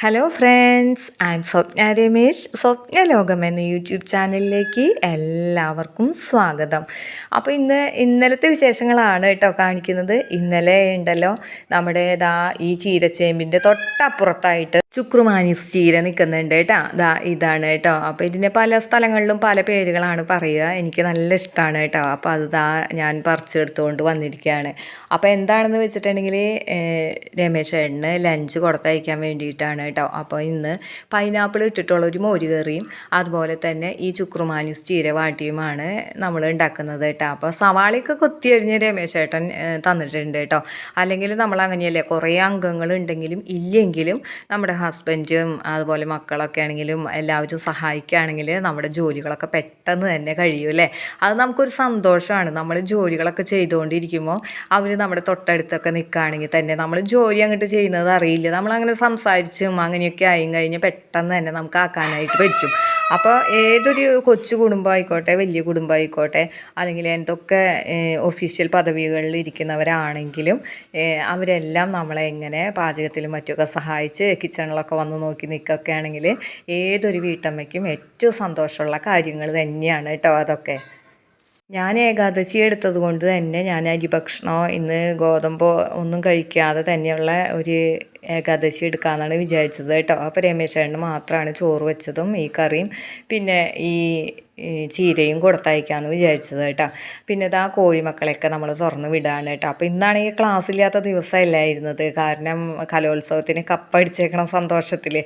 Hello friends I'm Swapna Ramesh Swapna Lokam എന്ന YouTube ചാനലിലേക്ക് എല്ലാവർക്കും സ്വാഗതം. അപ്പോൾ ഇന്ന് ഇന്നലത്തെ വിശേഷങ്ങളാണ് കേട്ടോ കാണിക്കുന്നത്. ഇന്നലെ ഉണ്ടല്ലോ നമ്മുടെ ദാ ഈ ചീരച്ചേമ്പിന്റെ തൊട്ടപ്പുറത്തായിട്ട് ചുക്രുമാനിസ് ചീര നിൽക്കുന്നുണ്ട് കേട്ടോ. ദാ ഇതാണ് കേട്ടോ. അപ്പോൾ ഇതിന്റെ പല സ്ഥലങ്ങളിലും പല പേരുകളാണ് പറയുക. എനിക്ക് നല്ല ഇഷ്ടമാണ് കേട്ടോ. അപ്പോൾ അത് ദാ ഞാൻ പറിച്ചെടുത്തുകൊണ്ട് വന്നിരിക്കുകയാണ്. അപ്പോൾ എന്താണെന്ന് വെച്ചിട്ടുണ്ടെങ്കിൽ രമേശ് ഏട്ടന് ലഞ്ച് കൊടുത്തയക്കാൻ വേണ്ടിയിട്ടാണ് കേട്ടോ. അപ്പോൾ ഇന്ന് പൈനാപ്പിൾ ഇട്ടിട്ടുള്ള ഒരു മോര് കറിയും അതുപോലെ തന്നെ ഈ ചുക്രുമാനിസ് ചീര വാട്ടിയുമാണ് നമ്മൾ ഉണ്ടാക്കുന്നത് കേട്ടോ. അപ്പോൾ സവാളയൊക്കെ കൊത്തിയരിഞ്ഞ് രമേശ് ഏട്ടൻ തന്നിട്ടുണ്ട് കേട്ടോ. അല്ലെങ്കിൽ നമ്മൾ അങ്ങനെയല്ലേ കുറേ അംഗങ്ങൾ ഉണ്ടെങ്കിലും ഇല്ലെങ്കിലും നമ്മുടെ ഹസ്ബൻഡും അതുപോലെ മക്കളൊക്കെ ആണെങ്കിലും എല്ലാവരും സഹായിക്കുകയാണെങ്കിൽ നമ്മുടെ ജോലികളൊക്കെ പെട്ടെന്ന് തന്നെ കഴിയും അല്ലേ? അത് നമുക്കൊരു സന്തോഷമാണ്. നമ്മൾ ജോലികളൊക്കെ ചെയ്തുകൊണ്ടിരിക്കുമ്പോൾ അവർ നമ്മുടെ തൊട്ടടുത്തൊക്കെ നിൽക്കുകയാണെങ്കിൽ തന്നെ നമ്മൾ ജോലി അങ്ങോട്ട് ചെയ്യുന്നത് അറിയില്ല. നമ്മളങ്ങനെ സംസാരിച്ചും അങ്ങനെയൊക്കെ ആയി കഴിഞ്ഞ് പെട്ടെന്ന് തന്നെ നമുക്ക് ആക്കാനായിട്ട് പറ്റും. അപ്പോൾ ഏതൊരു കൊച്ചു കുടുംബമായിക്കോട്ടെ വലിയ കുടുംബമായിക്കോട്ടെ അല്ലെങ്കിൽ എന്തൊക്കെ ഒഫീഷ്യൽ പദവികളിൽ ഇരിക്കുന്നവരാണെങ്കിലും അവരെല്ലാം നമ്മളെ എങ്ങനെ പാചകത്തിലും മറ്റൊക്കെ സഹായിച്ച് കിച്ചണിലൊക്കെ വന്ന് നോക്കി നിൽക്കൊക്കെ ആണെങ്കിൽ ഏതൊരു വീട്ടമ്മയ്ക്കും ഏറ്റവും സന്തോഷമുള്ള കാര്യങ്ങൾ തന്നെയാണ് കേട്ടോ അതൊക്കെ. ഞാൻ ഏകാദശി എടുത്തത് കൊണ്ട് തന്നെ ഞാൻ അരിഭക്ഷണമോ ഇന്ന് ഗോതമ്പോ ഒന്നും കഴിക്കാതെ തന്നെയുള്ള ഒരു ഏകാദശി എടുക്കാമെന്നാണ് വിചാരിച്ചത് കേട്ടോ. അപ്പോൾ രമേശ് മാത്രമാണ് ചോറ് വെച്ചതും ഈ കറിയും പിന്നെ ഈ ചീരയും കൊടുത്തയക്കാമെന്ന് വിചാരിച്ചത് കേട്ടോ. പിന്നെ ഇത് ആ കോഴിമക്കളെയൊക്കെ നമ്മൾ തുറന്ന് വിടാണ് കേട്ടോ. അപ്പോൾ ഇന്നാണെങ്കിൽ ക്ലാസ് ഇല്ലാത്ത ദിവസമല്ലായിരുന്നത് കാരണം കലോത്സവത്തിന് കപ്പടിച്ചേക്കണം സന്തോഷത്തിൽ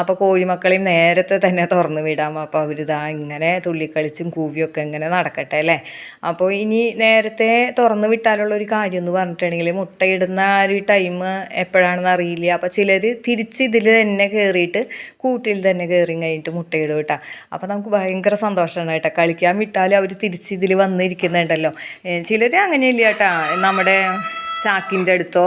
അപ്പോൾ കോഴിമക്കളെയും നേരത്തെ തന്നെ തുറന്ന് വിടാം അപ്പോൾ അവരിതാ ഇങ്ങനെ തുള്ളിക്കളിച്ചും കൂവിയൊക്കെ ഇങ്ങനെ നടക്കട്ടെ അല്ലേ? അപ്പോൾ ഇനി നേരത്തെ തുറന്ന് വിട്ടാലുള്ള ഒരു കാര്യം എന്ന് പറഞ്ഞിട്ടുണ്ടെങ്കിൽ മുട്ടയിടുന്ന ആ ഒരു ടൈം എപ്പോഴാണെന്ന് അറിയില്ല. ഇല്ല. അപ്പോൾ ചിലർ തിരിച്ച് ഇതിൽ തന്നെ കയറിയിട്ട് കൂട്ടിൽ തന്നെ കയറി കഴിഞ്ഞിട്ട് മുട്ടയിടും കേട്ടോ. അപ്പോൾ നമുക്ക് ഭയങ്കര സന്തോഷമാണ് കേട്ടോ. കളിക്കാൻ വിട്ടാലും അവർ തിരിച്ച് ഇതിൽ വന്നിരിക്കുന്നുണ്ടല്ലോ. ചിലർ അങ്ങനെയില്ല കേട്ടോ. നമ്മുടെ ചാക്കിന്റെ അടുത്തോ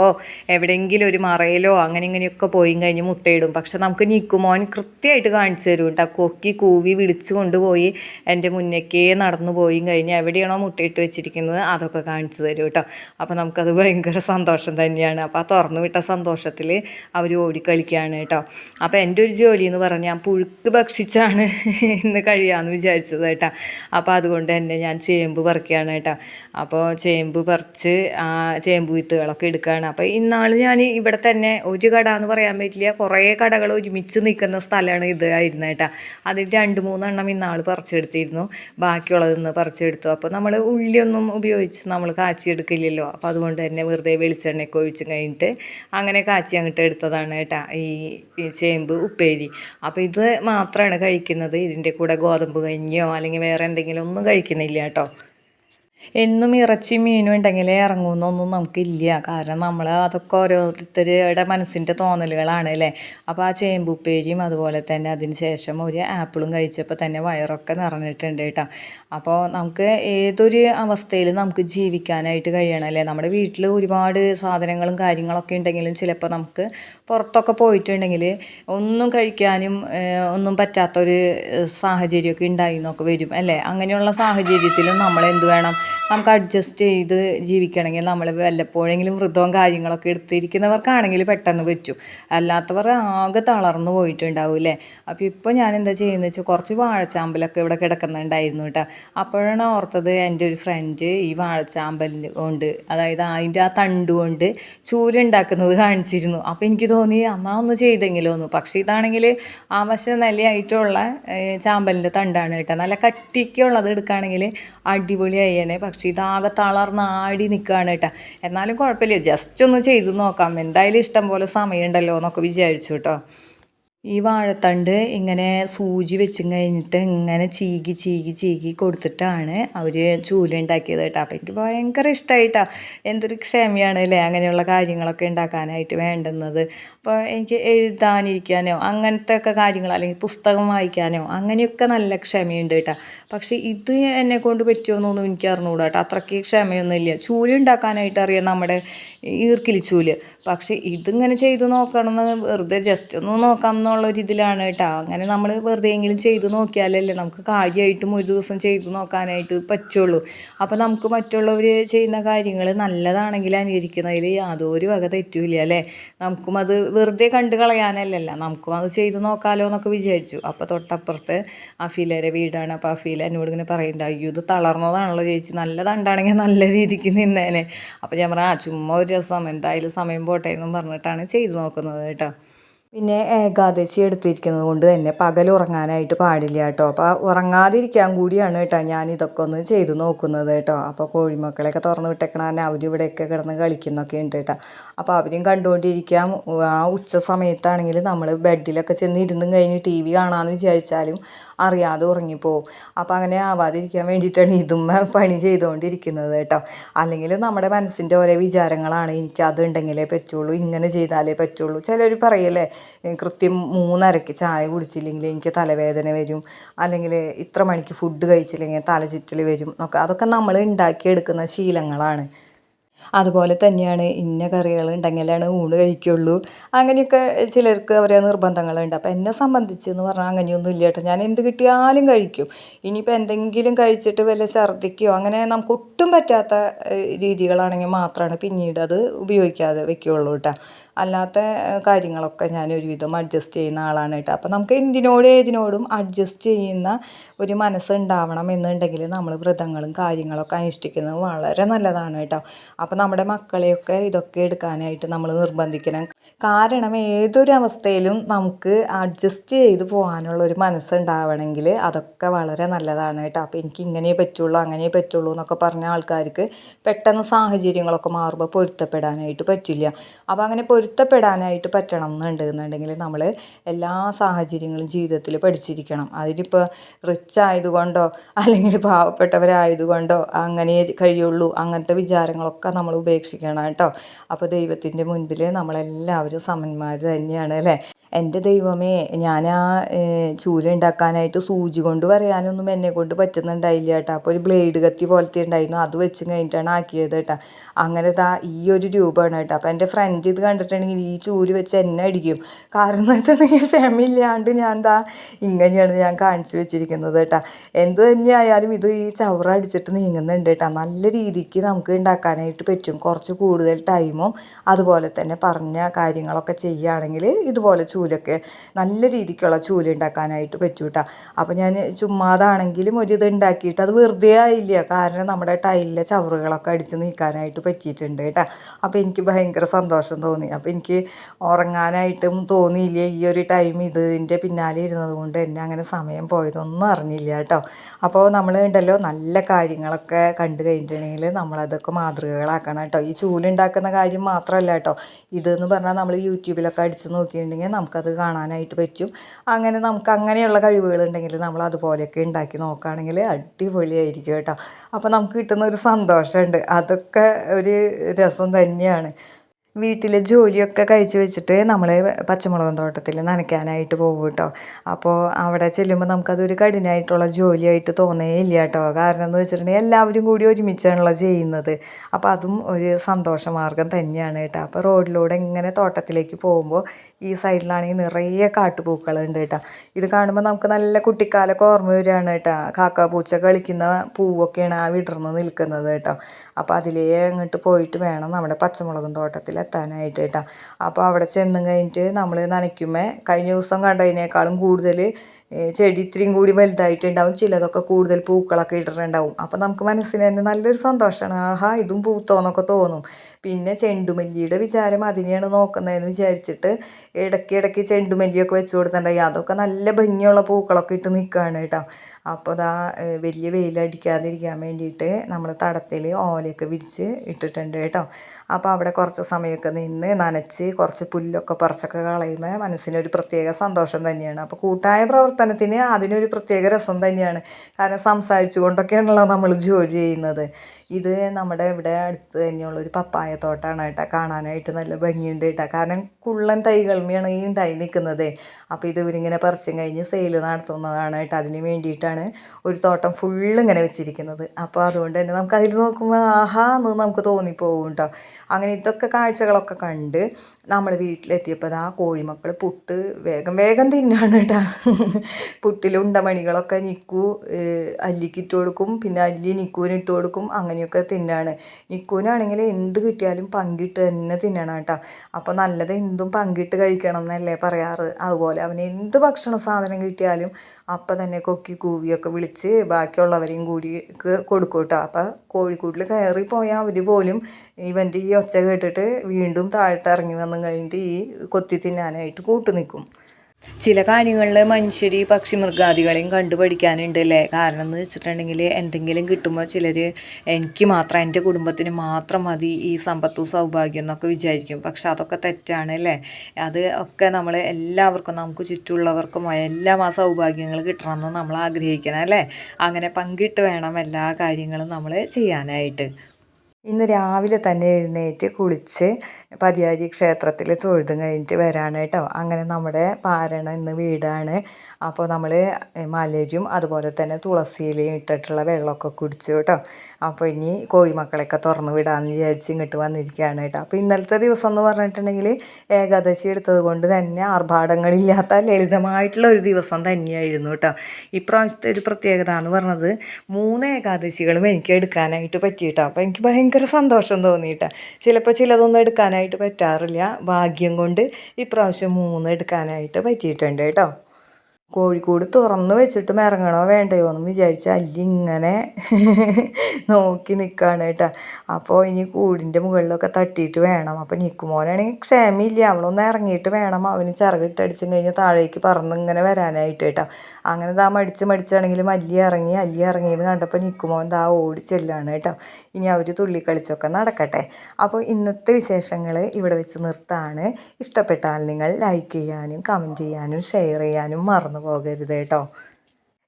എവിടെയെങ്കിലും ഒരു മറയിലോ അങ്ങനെ ഇങ്ങനെയൊക്കെ പോയി കഴിഞ്ഞ് മുട്ടയിടും. പക്ഷെ നമുക്ക് നിൽക്കുമോൻ കൃത്യമായിട്ട് കാണിച്ചു തരും കേട്ടോ. കൊക്കി കൂവി വിളിച്ചു കൊണ്ടുപോയി എന്റെ മുന്നേക്കേ നടന്നു പോയി കഴിഞ്ഞ് എവിടെയാണോ മുട്ടയിട്ട് വെച്ചിരിക്കുന്നത് അതൊക്കെ കാണിച്ചു തരും കേട്ടോ. അപ്പോൾ നമുക്കത് ഭയങ്കര സന്തോഷം തന്നെയാണ്. അപ്പോൾ ആ തുറന്നു വിട്ട സന്തോഷത്തിൽ അവർ ഓടിക്കളിക്കുകയാണ് കേട്ടോ. അപ്പോൾ എന്റെ ഒരു ജോലി എന്ന് പറഞ്ഞാൽ പുഴുക്ക് ഭക്ഷിച്ചാണ് ഇന്ന് കഴിയാമെന്ന് വിചാരിച്ചത് കേട്ടോ. അപ്പോൾ അതുകൊണ്ട് തന്നെ ഞാൻ ചേമ്പ് പറിക്കുകയാണ് കേട്ടോ. അപ്പോൾ ചേമ്പ് പറിച്ച് ചേമ്പ് വിത്തുകളൊക്കെ എടുക്കുകയാണ് അപ്പോൾ ഇന്നാൾ ഞാൻ ഇവിടെ തന്നെ ഒരു കട എന്ന് പറയാൻ പറ്റില്ല. കുറേ കടകൾ ഒരുമിച്ച് നിൽക്കുന്ന സ്ഥലമാണ് ഇത് ആയിരുന്നു കേട്ടോ. അതിൽ രണ്ട് മൂന്നെണ്ണം ഇന്നാൾ പറിച്ചെടുത്തിരുന്നു. ബാക്കിയുള്ളതെന്ന് പറിച്ചെടുത്തു. അപ്പോൾ നമ്മൾ ഉള്ളിയൊന്നും ഉപയോഗിച്ച് നമ്മൾ കാച്ചിയെടുക്കില്ലല്ലോ അപ്പോൾ അതുകൊണ്ട് തന്നെ വെറുതെ വെളിച്ചെണ്ണയൊക്കെ ഒഴിച്ച് കഴിഞ്ഞിട്ട് അങ്ങനെ കാച്ചി അങ്ങോട്ട് എടുത്തതാണ് കേട്ടോ. ഈ ചേമ്പ് ഉപ്പേരി. അപ്പോൾ ഇത് മാത്രമാണ് കഴിക്കുന്നത്. ഇതിന്റെ കൂടെ ഗോതമ്പ് കഞ്ഞിയോ അല്ലെങ്കിൽ വേറെ എന്തെങ്കിലും ഒന്നും കഴിക്കുന്നില്ല കേട്ടോ. എന്നും ഇറച്ചി മീനും ഉണ്ടെങ്കിലേ ഇറങ്ങുമെന്നൊന്നും നമുക്കില്ല. കാരണം നമ്മൾ അതൊക്കെ ഓരോരുത്തരുടെ മനസ്സിന്റെ തോന്നലുകളാണ് അല്ലേ? അപ്പോൾ ആ ചേമ്പുപ്പേരിയും അതുപോലെ തന്നെ അതിന് ശേഷം ഒരു ആപ്പിളും കഴിച്ചപ്പോൾ തന്നെ വയറൊക്കെ നിറഞ്ഞിട്ടുണ്ട് കേട്ടോ. അപ്പോൾ നമുക്ക് ഏതൊരു അവസ്ഥയിലും നമുക്ക് ജീവിക്കാനായിട്ട് കഴിയണം അല്ലേ? നമ്മുടെ വീട്ടിൽ ഒരുപാട് സാധനങ്ങളും കാര്യങ്ങളൊക്കെ ഉണ്ടെങ്കിലും ചിലപ്പോൾ നമുക്ക് പുറത്തൊക്കെ പോയിട്ടുണ്ടെങ്കിൽ ഒന്നും കഴിക്കാനും ഒന്നും പറ്റാത്തൊരു സാഹചര്യമൊക്കെ ഉണ്ടായി എന്നൊക്കെ വരും അല്ലേ? അങ്ങനെയുള്ള സാഹചര്യത്തിലും നമ്മൾ എന്ത് വേണം? നമുക്ക് അഡ്ജസ്റ്റ് ചെയ്ത് ജീവിക്കണമെങ്കിൽ നമ്മൾ വല്ലപ്പോഴെങ്കിലും വൃതവും കാര്യങ്ങളൊക്കെ എടുത്തിരിക്കുന്നവർക്കാണെങ്കിൽ പെട്ടെന്ന് വെച്ചു അല്ലാത്തവർ ആകെ തളർന്നു പോയിട്ടുണ്ടാവും അല്ലേ അപ്പോൾ ഇപ്പോൾ ഞാൻ എന്താ ചെയ്യുന്നത് വെച്ചാൽ കുറച്ച് വാഴച്ചാമ്പലൊക്കെ ഇവിടെ കിടക്കുന്നുണ്ടായിരുന്നു കേട്ടോ. അപ്പോഴാണ് ഓർത്തത് എന്റെ ഒരു ഫ്രണ്ട് ഈ വാഴച്ചാമ്പൽ കൊണ്ട് അതായത് അതിന്റെ ആ തണ്ട് കൊണ്ട് ചൂര ഉണ്ടാക്കുന്നത് കാണിച്ചിരുന്നു. അപ്പോൾ എനിക്ക് തോന്നി അന്നാ ഒന്ന് ചെയ്തെങ്കിലോ ഒന്ന് പക്ഷേ ഇതാണെങ്കിൽ ആവശ്യം നിലയായിട്ടുള്ള ചാമ്പലിന്റെ തണ്ടാണ് കേട്ടോ. നല്ല കട്ടിക്കുള്ളത് എടുക്കുകയാണെങ്കിൽ അടിപൊളിയായേനെ പക്ഷേ ഇതാകെ തളർന്ന് ആടി നിൽക്കുകയാണ് കേട്ടോ. എന്നാലും കുഴപ്പമില്ല. ജസ്റ്റ് ഒന്ന് ചെയ്തു നോക്കാം. എന്തായാലും ഇഷ്ടം പോലെ സമയമുണ്ടല്ലോ എന്നൊക്കെ വിചാരിച്ചു കേട്ടോ. ഈ വാഴത്തണ്ട് ഇങ്ങനെ സൂചി വെച്ചും കഴിഞ്ഞിട്ട് ഇങ്ങനെ ചീകി ചീകി ചീകി കൊടുത്തിട്ടാണ് അവർ ചൂല ഉണ്ടാക്കിയത് കേട്ടോ. അപ്പം എനിക്ക് ഭയങ്കര ഇഷ്ടമായിട്ടാ എന്തൊരു ക്ഷമയാണ് അല്ലേ അങ്ങനെയുള്ള കാര്യങ്ങളൊക്കെ ഉണ്ടാക്കാനായിട്ട് വേണ്ടുന്നത്. അപ്പോൾ എനിക്ക് എഴുതാനിരിക്കാനോ അങ്ങനത്തെ ഒക്കെ കാര്യങ്ങൾ അല്ലെങ്കിൽ പുസ്തകം വായിക്കാനോ അങ്ങനെയൊക്കെ നല്ല ക്ഷമയുണ്ട് കേട്ടോ. പക്ഷേ ഇത് എന്നെ കൊണ്ട് പറ്റുമെന്നൊന്നും എനിക്ക് അറിഞ്ഞുകൂടാ കേട്ടോ. അത്രയ്ക്ക് ക്ഷമയൊന്നുമില്ല ചൂൽ ഉണ്ടാക്കാനായിട്ട് അറിയാം നമ്മുടെ ഈർക്കിലി ചൂൽ. പക്ഷേ ഇതിങ്ങനെ ചെയ്ത് നോക്കണമെന്ന് വെറുതെ ജസ്റ്റ് ഒന്ന് നോക്കാം എന്നുള്ളൊരു ഇതിലാണ് കേട്ടോ. അങ്ങനെ നമ്മൾ വെറുതെ എങ്കിലും ചെയ്ത് നോക്കിയാലല്ലേ നമുക്ക് കാര്യമായിട്ടും ഒരു ദിവസം ചെയ്ത് നോക്കാനായിട്ട് പറ്റുള്ളൂ. അപ്പോൾ നമുക്ക് മറ്റുള്ളവർ ചെയ്യുന്ന കാര്യങ്ങൾ നല്ലതാണെങ്കിൽ അനുകരിക്കുന്നതിൽ യാതൊരു വക തെറ്റുമില്ല അല്ലേ? നമുക്കും അത് വെറുതെ കണ്ടു കളയാനല്ലല്ല. നമുക്കും അത് ചെയ്ത് നോക്കാമല്ലോ എന്നൊക്കെ വിചാരിച്ചു. അപ്പോൾ തൊട്ടപ്പുറത്ത് അഫീലയുടെ വീടാണ്. അപ്പോൾ അഫീല എന്നോട് ഇങ്ങനെ പറയുന്നുണ്ട് അയ്യോ ഇത് തളർന്നതാണല്ലോ ചേച്ചി. നല്ലതുണ്ടാണെങ്കിൽ നല്ല രീതിക്ക് നിന്നേനെ. അപ്പോൾ ഞാൻ പറഞ്ഞു ആ ചുമ്മാ ഒരു രസം. എന്തായാലും സമയം പോട്ടെ എന്നും പറഞ്ഞിട്ടാണ് ചെയ്ത് നോക്കുന്നത് കേട്ടോ. പിന്നെ ഏകാദശി എടുത്തിരിക്കുന്നത് കൊണ്ട് തന്നെ പകൽ ഉറങ്ങാനായിട്ട് പാടില്ല കേട്ടോ. അപ്പോൾ ഉറങ്ങാതിരിക്കാൻ കൂടിയാണ് കേട്ടോ ഞാൻ ഇതൊക്കെ ഒന്ന് ചെയ്ത് നോക്കുന്നത് കേട്ടോ. അപ്പോൾ കോഴിമക്കളെയൊക്കെ തുറന്ന് വിട്ടേക്കണ തന്നെ അവർ ഇവിടെയൊക്കെ കിടന്ന് കളിക്കുന്നൊക്കെ ഉണ്ട് കേട്ടോ. അപ്പോൾ അവരും കണ്ടുകൊണ്ടിരിക്കാം. ആ ഉച്ച സമയത്താണെങ്കിൽ നമ്മൾ ബെഡിലൊക്കെ ചെന്ന് ഇരുന്നും കഴിഞ്ഞ് ടി വി കാണാമെന്ന് വിചാരിച്ചാലും അറിയാതെ ഉറങ്ങിപ്പോവും. അപ്പോൾ അങ്ങനെ ആവാതിരിക്കാൻ വേണ്ടിയിട്ടാണ് ഇതും പണി ചെയ്തുകൊണ്ടിരിക്കുന്നത് കേട്ടോ. അല്ലെങ്കിൽ നമ്മുടെ മനസ്സിന്റെ ഓരോ വിചാരങ്ങളാണ് എനിക്ക് അത് ഉണ്ടെങ്കിലേ പറ്റുള്ളൂ ഇങ്ങനെ ചെയ്താലേ പറ്റുള്ളൂ. ചിലർ പറയല്ലേ കൃത്യം മൂന്നരയ്ക്ക് ചായ കുടിച്ചില്ലെങ്കിൽ എനിക്ക് തലവേദന വരും. അല്ലെങ്കിൽ ഇത്ര മണിക്ക് ഫുഡ് കഴിച്ചില്ലെങ്കിൽ തലചുറ്റൽ വരും. ഒക്കെ അതൊക്കെ നമ്മൾ ഉണ്ടാക്കിയെടുക്കുന്ന ശീലങ്ങളാണ്. അതുപോലെ തന്നെയാണ് ഇന്ന കറികൾ ഉണ്ടെങ്കിലാണ് ഊണ് കഴിക്കുള്ളൂ. അങ്ങനെയൊക്കെ ചിലർക്ക് അവരെ നിർബന്ധങ്ങളുണ്ട്. അപ്പോൾ എന്നെ സംബന്ധിച്ച് എന്ന് പറഞ്ഞാൽ അങ്ങനെയൊന്നും ഇല്ല കേട്ടോ. ഞാൻ എന്ത് കിട്ടിയാലും കഴിക്കും. ഇനിയിപ്പോൾ എന്തെങ്കിലും കഴിച്ചിട്ട് വല്ല ഛർദ്ദിക്കോ അങ്ങനെ നമുക്ക് ഒട്ടും പറ്റാത്ത രീതികളാണെങ്കിൽ മാത്രമാണ് പിന്നീട് അത് ഉപയോഗിക്കാതെ വെക്കുകയുള്ളൂ കേട്ടോ. അല്ലാത്ത കാര്യങ്ങളൊക്കെ ഞാൻ ഒരുവിധം അഡ്ജസ്റ്റ് ചെയ്യുന്ന ആളാണ് കേട്ടോ. അപ്പോൾ നമുക്ക് എന്തിനോട് ഏതിനോടും അഡ്ജസ്റ്റ് ചെയ്യുന്ന ഒരു മനസ്സുണ്ടാവണം എന്നുണ്ടെങ്കിൽ നമ്മൾ വ്രതങ്ങളും കാര്യങ്ങളൊക്കെ അനുഷ്ഠിക്കുന്നത് വളരെ നല്ലതാണ് കേട്ടോ. അപ്പോൾ നമ്മുടെ മക്കളെയൊക്കെ ഇതൊക്കെ എടുക്കാനായിട്ട് നമ്മൾ നിർബന്ധിക്കണം. കാരണം ഏതൊരു അവസ്ഥയിലും നമുക്ക് അഡ്ജസ്റ്റ് ചെയ്ത് പോകാനുള്ള ഒരു മനസ്സുണ്ടാവണമെങ്കിൽ അതൊക്കെ വളരെ നല്ലതാണ് കേട്ടോ. അപ്പോൾ എനിക്ക് ഇങ്ങനെ പറ്റുള്ളൂ അങ്ങനെ പറ്റുള്ളൂ എന്നൊക്കെ പറഞ്ഞ ആൾക്കാർക്ക് പെട്ടെന്ന് സാഹചര്യങ്ങളൊക്കെ മാറുമ്പോൾ പൊരുത്തപ്പെടാനായിട്ട് പറ്റില്ല. അപ്പോൾ അങ്ങനെ പൊരുത്തപ്പെടാനായിട്ട് പറ്റണം എന്നുണ്ടെന്നുണ്ടെങ്കിൽ നമ്മൾ എല്ലാ സാഹചര്യങ്ങളും ജീവിതത്തിൽ പഠിച്ചിരിക്കണം. അതിനിപ്പോൾ റിച്ച് ആയതുകൊണ്ടോ അല്ലെങ്കിൽ പാവപ്പെട്ടവരായതുകൊണ്ടോ അങ്ങനെ കഴിയുള്ളൂ അങ്ങനത്തെ വിചാരങ്ങളൊക്കെ നമ്മൾ ഉപേക്ഷിക്കണം കേട്ടോ. അപ്പോൾ ദൈവത്തിന്റെ മുൻപിൽ നമ്മളെല്ലാവരും സമന്മാർ തന്നെയാണ് അല്ലേ? എന്റെ ദൈവമേ ഞാൻ ആ ചൂര ഉണ്ടാക്കാനായിട്ട് സൂചി കൊണ്ട് വരയാനൊന്നും എന്നെ കൊണ്ട് പറ്റുന്നുണ്ടായില്ല കേട്ടോ. അപ്പോൾ ഒരു ബ്ലേഡ് കത്തി പോലത്തെ ഉണ്ടായിരുന്നു. അത് വെച്ച് കഴിഞ്ഞിട്ടാണ് ആക്കിയത് കേട്ടോ. അങ്ങനെ ഇതാ ഈ ഒരു രൂപമാണ് കേട്ടോ. അപ്പോൾ എന്റെ ഫ്രണ്ട് ഇത് കണ്ടിട്ടുണ്ടെങ്കിൽ ഈ ചൂര് വെച്ച് എന്നെ അടിക്കും. കാരണം എന്ന് വെച്ചിട്ടുണ്ടെങ്കിൽ ക്ഷമയില്ലാണ്ട് ഞാൻ എന്താ ഇങ്ങനെയാണ് ഞാൻ കാണിച്ചു വെച്ചിരിക്കുന്നത് കേട്ടോ. എന്ത് തന്നെയായാലും ഇത് ഈ ചവറ അടിച്ചിട്ട് നീങ്ങുന്നുണ്ട് കേട്ടോ. നല്ല രീതിക്ക് നമുക്ക് ഉണ്ടാക്കാനായിട്ട് പറ്റും. കുറച്ച് കൂടുതൽ ടൈമും അതുപോലെ തന്നെ പറഞ്ഞ കാര്യങ്ങളൊക്കെ ചെയ്യുകയാണെങ്കിൽ ഇതുപോലെ ചൂലൊക്കെ നല്ല രീതിക്കുള്ള ചൂല ഉണ്ടാക്കാനായിട്ട് പറ്റൂട്ട. അപ്പോൾ ഞാൻ ചുമ്മാതാണെങ്കിലും ഒരു ഇത് ഉണ്ടാക്കിയിട്ട് അത് വെറുതെ ആയില്ല. കാരണം നമ്മുടെ ടൈലിലെ ചവറുകളൊക്കെ അടിച്ച് നീക്കാനായിട്ട് പറ്റിയിട്ടുണ്ട് കേട്ടോ. അപ്പോൾ എനിക്ക് ഭയങ്കര സന്തോഷം തോന്നി. അപ്പോൾ എനിക്ക് ഉറങ്ങാനായിട്ടും തോന്നിയില്ല ഈ ഒരു ടൈം ഇതിന്റെ പിന്നാലെ ഇരുന്നത് കൊണ്ട് എന്നെ അങ്ങനെ സമയം പോയതൊന്നും അറിഞ്ഞില്ല കേട്ടോ. അപ്പോൾ നമ്മൾ ഉണ്ടല്ലോ നല്ല കാര്യങ്ങളൊക്കെ കണ്ടു കഴിഞ്ഞിട്ടുണ്ടെങ്കിൽ നമ്മളതൊക്കെ മാതൃകകളാക്കണം കേട്ടോ. ഈ ചൂലുണ്ടാക്കുന്ന കാര്യം മാത്രമല്ല കേട്ടോ. ഇതെന്ന് പറഞ്ഞാൽ നമ്മൾ യൂട്യൂബിലൊക്കെ അടിച്ച് നോക്കിയിട്ടുണ്ടെങ്കിൽ നമുക്കത് കാണാനായിട്ട് പറ്റും. അങ്ങനെ നമുക്ക് അങ്ങനെയുള്ള കഴിവുകളുണ്ടെങ്കിൽ നമ്മൾ അതുപോലെയൊക്കെ ഉണ്ടാക്കി നോക്കുകയാണെങ്കിൽ അടിപൊളിയായിരിക്കും കേട്ടോ. അപ്പോൾ നമുക്ക് കിട്ടുന്ന ഒരു സന്തോഷമുണ്ട്. അതൊക്കെ ഒരു രസം തന്നെയാണ്. വീട്ടിലെ ജോലിയൊക്കെ കഴിച്ച് വെച്ചിട്ട് നമ്മൾ പച്ചമുളകും തോട്ടത്തിൽ നനയ്ക്കാനായിട്ട് പോകും കേട്ടോ. അപ്പോൾ അവിടെ ചെല്ലുമ്പോൾ നമുക്കതൊരു കഠിനമായിട്ടുള്ള ജോലിയായിട്ട് തോന്നേ ഇല്ല കേട്ടോ. കാരണം എന്ന് വെച്ചിട്ടുണ്ടെങ്കിൽ എല്ലാവരും കൂടി ഒരുമിച്ചാണല്ലോ ചെയ്യുന്നത്. അപ്പോൾ അതും ഒരു സന്തോഷമാർഗം തന്നെയാണ് കേട്ടോ. അപ്പോൾ റോഡിലൂടെ ഇങ്ങനെ തോട്ടത്തിലേക്ക് പോകുമ്പോൾ ഈ സൈഡിലാണെങ്കിൽ നിറയെ കാട്ടുപൂക്കളുണ്ട് കേട്ടോ. ഇത് കാണുമ്പോൾ നമുക്ക് നല്ല കുട്ടിക്കാലൊക്കെ ഓർമ്മ വരികയാണ് കേട്ടോ. കാക്ക പൂച്ച കളിക്കുന്ന പൂവൊക്കെയാണ് ആ വിടർന്ന് നിൽക്കുന്നത് കേട്ടോ. അപ്പോൾ അതിലേ അങ്ങോട്ട് പോയിട്ട് വേണം നമ്മുടെ പച്ചമുളകും തോട്ടത്തിൽ എത്താനായിട്ട് കേട്ടോ. അപ്പോൾ അവിടെ ചെന്ന് കഴിഞ്ഞിട്ട് നമ്മൾ നനയ്ക്കുമ്പോൾ കഴിഞ്ഞ ദിവസം കണ്ടതിനേക്കാളും കൂടുതൽ ചെടി ഇത്രയും കൂടി വലുതായിട്ടുണ്ടാവും ചിലതൊക്കെ കൂടുതൽ പൂക്കളൊക്കെ ഇടറുണ്ടാവും അപ്പോൾ നമുക്ക് മനസ്സിന് തന്നെ നല്ലൊരു സന്തോഷമാണ്. ആഹാ ഇതും പൂത്തോന്നൊക്കെ തോന്നും. പിന്നെ ചെണ്ടുമല്ലിയുടെ വിചാരം അതിനെയാണ് നോക്കുന്നതെന്ന് വിചാരിച്ചിട്ട് ഇടയ്ക്ക് ഇടയ്ക്ക് ചെണ്ടുമല്ലിയൊക്കെ വെച്ച് കൊടുത്തിട്ടുണ്ടായി. അതൊക്കെ നല്ല ഭംഗിയുള്ള പൂക്കളൊക്കെ ഇട്ട് നിൽക്കുകയാണ് കേട്ടോ. അപ്പോൾ അതാ വലിയ വെയിലടിക്കാതിരിക്കാൻ വേണ്ടിയിട്ട് നമ്മൾ തടത്തിൽ ഓലയൊക്കെ വിരിച്ച് ഇട്ടിട്ടുണ്ട് കേട്ടോ. അപ്പോൾ അവിടെ കുറച്ച് സമയമൊക്കെ നിന്ന് നനച്ച് കുറച്ച് പുല്ലൊക്കെ പറിച്ചൊക്കെ കളയുമ്പോൾ മനസ്സിനൊരു പ്രത്യേക സന്തോഷം തന്നെയാണ്. അപ്പോൾ കൂട്ടായ പ്രവർത്തനത്തിന് അതിനൊരു പ്രത്യേക രസം തന്നെയാണ്. കാരണം സംസാരിച്ചു കൊണ്ടൊക്കെയാണല്ലോ നമ്മൾ ജോലി ചെയ്യുന്നത്. ഇത് നമ്മുടെ ഇവിടെ അടുത്ത് തന്നെയുള്ള ഒരു പപ്പായ തോട്ടമാണ് കേട്ടോ. കാണാനായിട്ട് നല്ല ഭംഗിയുണ്ട് കേട്ടോ. കാരണം കുള്ളൻ തൈകൾമിയാണ് ഈ ഉണ്ടായി നിൽക്കുന്നത്. അപ്പോൾ ഇത് ഇവരിങ്ങനെ പറിച്ചും കഴിഞ്ഞ് സെയിൽ നടത്തുന്നതാണ് കേട്ടോ. അതിന് വേണ്ടിയിട്ടാണ് ഒരു തോട്ടം ഫുള്ള് ഇങ്ങനെ വെച്ചിരിക്കുന്നത്. അപ്പോൾ അതുകൊണ്ട് തന്നെ നമുക്ക് അതിൽ നോക്കുമ്പോൾ ആഹാ എന്ന് നമുക്ക് തോന്നിപ്പോകും കേട്ടോ. അങ്ങനെ ഇതൊക്കെ കാഴ്ചകളൊക്കെ കണ്ട് നമ്മൾ വീട്ടിലെത്തിയപ്പോൾ ആ കോഴിമക്കൾ പുട്ട് വേഗം വേഗം തിന്നാണ് കേട്ടോ. പുട്ടിൽ ഉണ്ടമണികളൊക്കെ നിക്കു അല്ലിക്ക് ഇട്ട് കൊടുക്കും പിന്നെ അല്ലി നിക്കുവിന് കൊടുക്കും കൊടുക്കും അങ്ങനെയൊക്കെ തിന്നാണ്. നിക്കൂനാണെങ്കിൽ എന്ത് കിട്ടിയാലും പങ്കിട്ട് തന്നെ തിന്നണം കേട്ടോ. അപ്പോൾ നല്ലത് എന്തും പങ്കിട്ട് കഴിക്കണം എന്നല്ലേ പറയാറ്. അതുപോലെ അവന് എന്ത് ഭക്ഷണ സാധനം കിട്ടിയാലും അപ്പം തന്നെ കൊക്കി കൂവിയൊക്കെ വിളിച്ച് ബാക്കിയുള്ളവരെയും കൂടി കൊടുക്കും കേട്ടോ. അപ്പം കോഴിക്കൂട്ടിൽ കയറി പോയാൽ അവർ പോലും ഇവന്റെ ഈ ഒച്ച കേട്ടിട്ട് വീണ്ടും താഴത്ത് ഇറങ്ങി വന്നു കഴിഞ്ഞിട്ട് ഈ കൊത്തി തിന്നാനായിട്ട് കൂട്ടു നിൽക്കും ചില കാര്യങ്ങളിൽ മനുഷ്യർ പക്ഷി മൃഗാദികളെയും കണ്ടുപഠിക്കാനുണ്ട് അല്ലേ കാരണം എന്ന് വെച്ചിട്ടുണ്ടെങ്കിൽ എന്തെങ്കിലും കിട്ടുമ്പോൾ ചിലർ എനിക്ക് മാത്രം എന്റെ കുടുംബത്തിന് മാത്രം മതി ഈ സമ്പത്തും സൗഭാഗ്യം എന്നൊക്കെ വിചാരിക്കും. പക്ഷെ അതൊക്കെ തെറ്റാണ് അല്ലേ അത് ഒക്കെ നമ്മൾ എല്ലാവർക്കും നമുക്ക് ചുറ്റുമുള്ളവർക്കും എല്ലാം ആ സൗഭാഗ്യങ്ങൾ കിട്ടണമെന്ന് നമ്മൾ ആഗ്രഹിക്കണം അല്ലേ അങ്ങനെ പങ്കിട്ട് വേണം എല്ലാ കാര്യങ്ങളും നമ്മൾ ചെയ്യാനായിട്ട്. ഇന്ന് രാവിലെ തന്നെ എഴുന്നേറ്റ് കുളിച്ച് പതിയാരി ക്ഷേത്രത്തിൽ തൊഴുതും കഴിഞ്ഞിട്ട് വരാണ് അങ്ങനെ നമ്മുടെ പാരണ ഇന്ന് വീടാണ്. അപ്പോൾ നമ്മൾ മലരും അതുപോലെ തന്നെ തുളസിയിലയും ഇട്ടിട്ടുള്ള വെള്ളമൊക്കെ കുടിച്ചു കേട്ടോ. അപ്പോൾ ഇനി കോഴിമക്കളെയൊക്കെ തുറന്ന് വിടാമെന്ന് വിചാരിച്ച് ഇങ്ങോട്ട് വന്നിരിക്കുകയാണ് കേട്ടോ. അപ്പോൾ ഇന്നലത്തെ ദിവസം എന്ന് പറഞ്ഞിട്ടുണ്ടെങ്കിൽ ഏകാദശി എടുത്തത് കൊണ്ട് തന്നെ ആർഭാടങ്ങളില്ലാത്ത ലളിതമായിട്ടുള്ള ഒരു ദിവസം തന്നെയായിരുന്നു കേട്ടോ. ഇപ്രാവശ്യത്തെ ഒരു പ്രത്യേകത എന്ന് പറഞ്ഞത് മൂന്ന് ഏകാദശികളും എനിക്ക് എടുക്കാനായിട്ട് പറ്റിയിട്ടോ അപ്പോൾ എനിക്ക് ഭയങ്കര സന്തോഷം തോന്നിയിട്ടാണ് ചിലപ്പോൾ ചിലതൊന്നും എടുക്കാനായിട്ട് പറ്റാറില്ല. ഭാഗ്യം കൊണ്ട് ഇപ്രാവശ്യം മൂന്ന് എടുക്കാനായിട്ട് പറ്റിയിട്ടുണ്ട് കേട്ടോ. കോഴിക്കോട് തുറന്നു വെച്ചിട്ടും ഇറങ്ങണോ വേണ്ടയോ എന്ന് വിചാരിച്ച് ഇങ്ങനെ നോക്കി നിൽക്കുകയാണ് കേട്ടോ. അപ്പോൾ ഇനി കൂടിന്റെ മുകളിലൊക്കെ തട്ടിയിട്ട് വേണം. അപ്പോൾ നിൽക്കുമോനാണെങ്കിൽ ക്ഷമയില്ല. അവളൊന്ന് ഇറങ്ങിയിട്ട് വേണം. അവന് ചിറകിട്ടടിച്ചു കഴിഞ്ഞാൽ താഴേക്ക് പറന്ന് ഇങ്ങനെ വരാനായിട്ട് കേട്ടോ. അങ്ങനെ ദാ മടിച്ച് മടിച്ചാണെങ്കിലും അല്ലി ഇറങ്ങി അല്ലി ഇറങ്ങിയെന്ന് കണ്ടപ്പോൾ നിൽക്കുമോൻ ദാ ഓടി ചെല്ലാണ് കേട്ടോ. ഇനി അവർ തുള്ളിക്കളിച്ചൊക്കെ നടക്കട്ടെ. അപ്പോൾ ഇന്നത്തെ വിശേഷങ്ങൾ ഇവിടെ വെച്ച് നിർത്താണ്. ഇഷ്ടപ്പെട്ടാൽ നിങ്ങൾ ലൈക്ക് ചെയ്യാനും കമന്റ് ചെയ്യാനും ഷെയർ ചെയ്യാനും മറന്നു പോകരുത് കേട്ടോ.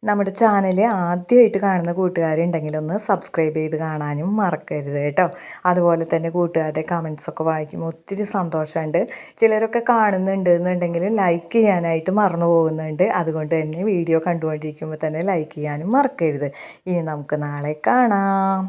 നമ്മുടെ ചാനൽ ആദ്യമായിട്ട് കാണുന്ന കൂട്ടുകാരുണ്ടെങ്കിൽ ഒന്ന് സബ്സ്ക്രൈബ് ചെയ്ത് കാണാനും മറക്കരുത് കേട്ടോ. അതുപോലെ തന്നെ കൂട്ടുകാരുടെ കമൻസൊക്കെ വായിക്കുമ്പോൾ ഒത്തിരി സന്തോഷമുണ്ട്. ചിലരൊക്കെ കാണുന്നുണ്ട് എന്നുണ്ടെങ്കിൽ ലൈക്ക് ചെയ്യാനായിട്ട് മറന്നു പോകുന്നുണ്ട്. അതുകൊണ്ട് തന്നെ വീഡിയോ കണ്ടുകൊണ്ടിരിക്കുമ്പോൾ തന്നെ ലൈക്ക് ചെയ്യാനും മറക്കരുത്. ഇനി നമുക്ക് നാളെ കാണാം.